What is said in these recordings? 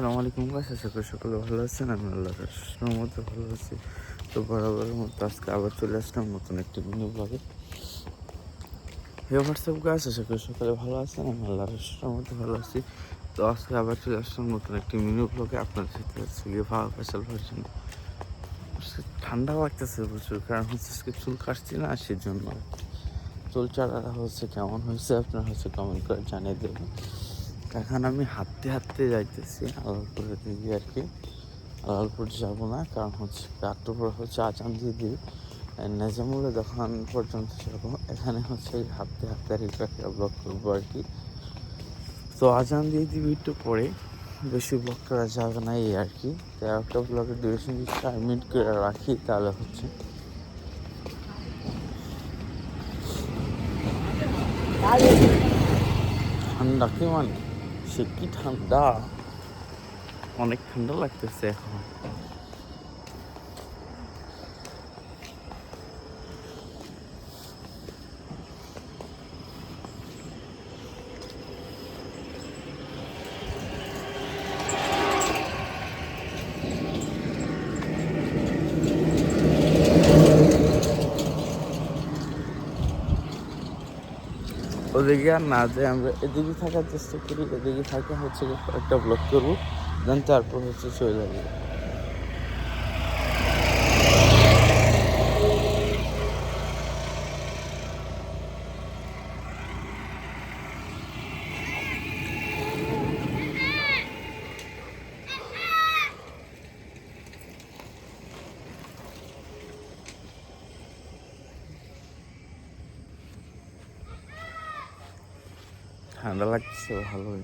আসসালামু আলাইকুম গাছ আশা করি সকলে ভালো আছেন, আমি আল্লাহ মতো ভালো আছি। তো বরাবরের মতো আজকে আবার চলে আসলাম নতুন একটি ভিডিও ব্লগে। হে হোয়াটসঅ্যাপ গাছ আশা করি সকলে ভালো আছেন, আমি আল্লাহ মতো ভালো আছি। তো আজকে আবার চলে আসলাম নতুন একটি মিনি ব্লগে, আপনাদের সাথে ভালো ফেসাল ভার্জন আজকে ঠান্ডা লাগতেছে প্রচুর, কারণ হচ্ছে আজকে চুল কাটছি না সেই জন্য চুল চারাটা হচ্ছে কেমন হয়েছে, আপনারা হচ্ছে কমেন্ট করে জানিয়ে দেবেন। এখন আমি হাঁটতে হাঁটতে যাইতেছি আলালপুরের দিকে আর কি। আলালপুর যাব না, কারণ হচ্ছে একটু পর হচ্ছে আচাম দিয়ে দিই। নেজামুলে দোকান পর্যন্ত যাব, এখানে হচ্ছে হাঁটতে হাঁটতে আর একটা ব্লক করব আর কি। তো আজান দিয়ে দিবি একটু পরে, বেশি ব্লক করা যাবে না এই আর কি। একটা ব্লকের ডিউরেশন যদি চার মিনিট করে রাখি, তাহলে হচ্ছে। ঠান্ডা কি মানে? সে কি ঠান্ডা? অনেক ঠান্ডা লাগতেছে এখন। ওদিকে আর না যে আমরা এদিকে থাকার চেষ্টা করি, এদিকে থাকা হচ্ছে একটা ব্লক করব দেন তারপর হচ্ছে চলে যাব। ঠান্ডা লাগছে ভালোই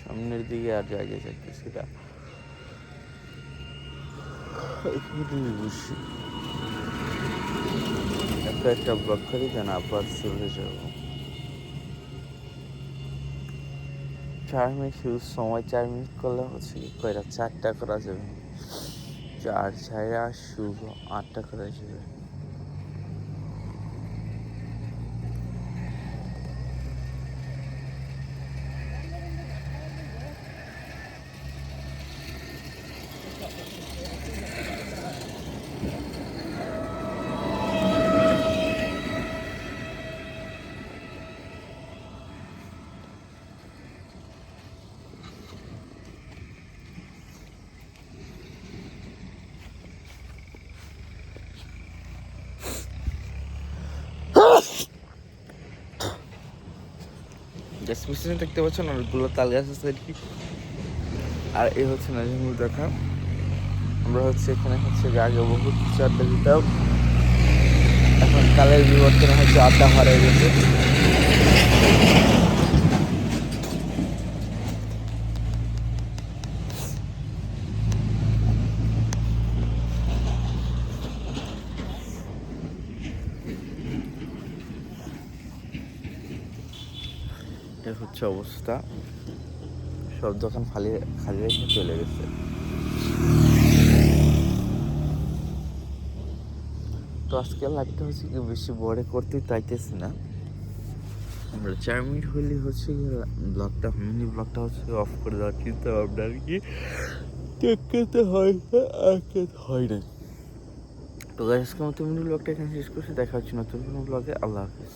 সামনের দিকে আর জায়গা যাইতেছি বসি একটা একটা ব্লক করি, যেন আবার চলে যাব। চার মিনিট সময় চার মিনিট করলে হচ্ছে কি? কয়টা? চারটা করা যাবে। চার ছায়া শুভ আটটা Thank যাবে গ্যাস মেশিনে দেখতে পাচ্ছেন অনেকগুলো তাল গাছ আছে আর কি? আর এই হচ্ছে নাজিমুল দেখা। আমরা হচ্ছে এখানে হচ্ছে আগে বহুত আড্ডা দিতাম। এখন কালের বিবর্তনে হচ্ছে আড্ডা হারিয়ে গেছে। এটা হচ্ছে অবস্থা। সব দোকান খালি খালি রেখে চলে গেছে। তো আজকে লাইভটা হচ্ছে কি বেশি বড় করতে চাইতেছি না। আমরা চার মিনিট হলে হচ্ছে ব্লগটা মিনি ব্লগটা হচ্ছে অফ করে দেওয়ার চিন্তা ভাবনা আর কি। দেখতে হয় হয় না তো আজকে মতো মিনি ব্লগটা এখানে শেষ করছি। দেখা হচ্ছে নতুন কোনো ব্লগে। আল্লাহ হাফিজ।